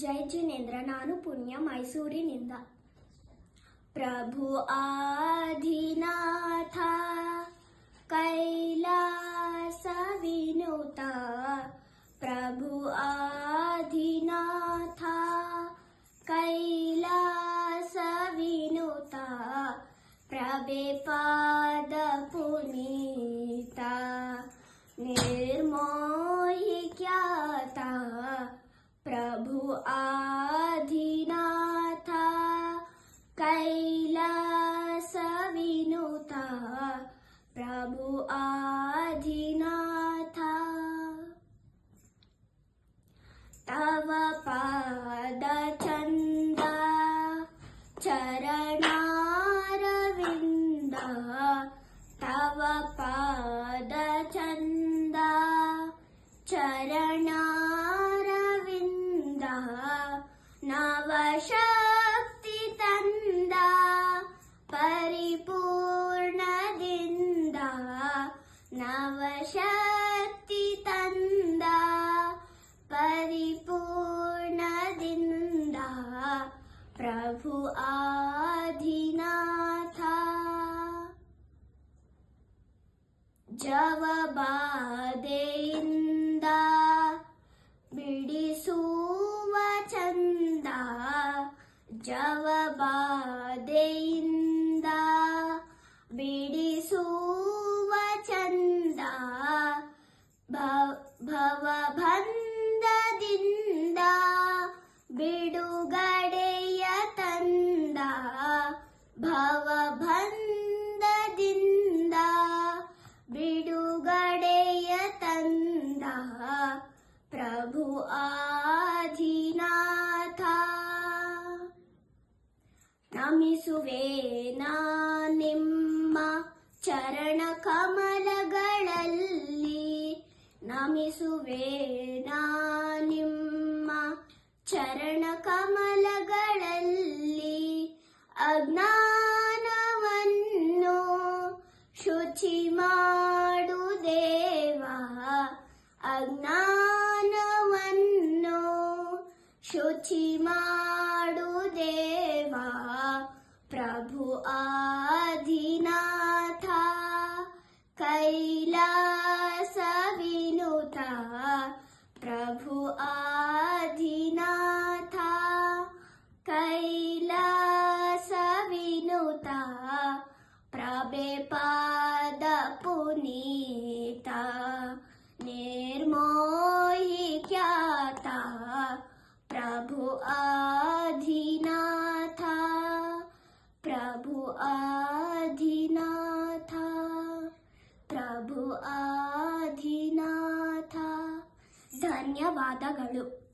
ಜೈ ಜಿನೇಂದ್ರ ನಾನು ಪುಣ್ಯ ಮೈಸೂರಿನಿಂದ ಪ್ರಭು ಆದಿನಾಥ ಕೈಲಾಸ ವಿನುತ ಪ್ರಭು ಆದಿನಾಥ ಕೈಲಾಸ ವಿನುತ ಪ್ರಭೆ ಪಾದ आधीनाथा कैलास विनुता प्रभु आधिनाथा तव पादचन्दा चरणारविन्द तव पादचन्दा चरणा ನವಶಕ್ತಿ ತಂದ ಪರಿಪೂರ್ಣದಿಂದ ನವಶಕ್ತಿ ತಂದ ಪರಿಪೂರ್ಣದಿಂದ ಪ್ರಭು ಆದಿನಾಥ ಜವಬಾಧೆಯಿಂದ ಜವಬಾಧೆಯಿಂದ ಬಿಡಿಸುವ ಚಂದ ಭವಬಂಧದಿಂದ ಬಿಡುಗಡೆಯ ತಂದ ಭವಬಂಧದಿಂದ ಬಿಡುಗಡೆಯ ತಂದ ಪ್ರಭು ಆದಿನಾಥ ನಮಿಸುವೆ ನಿಮ್ಮ ಚರಣ ಕಮಲಗಳಲ್ಲಿ. ನಮಿಸುವೆ ನಿಮ್ಮ ಚರಣ ಕಮಲಗಳಲ್ಲಿ. ಅಜ್ಞಾನವನ್ನು ಶುಚಿ ಮಾಡು ದೇವ. ಅಜ್ಞಾನವನ್ನು ಶುಚಿ ಮಾಡು ದೇವ. प्रभु आधीनाथा कैलास विनुता। प्रभु आधीनाथा कैलास विनुता। प्रभे पा ಆದಿನಾಥ ಪ್ರಭು ಆಧಿನಾಥ ಧನ್ಯವಾದಗಳು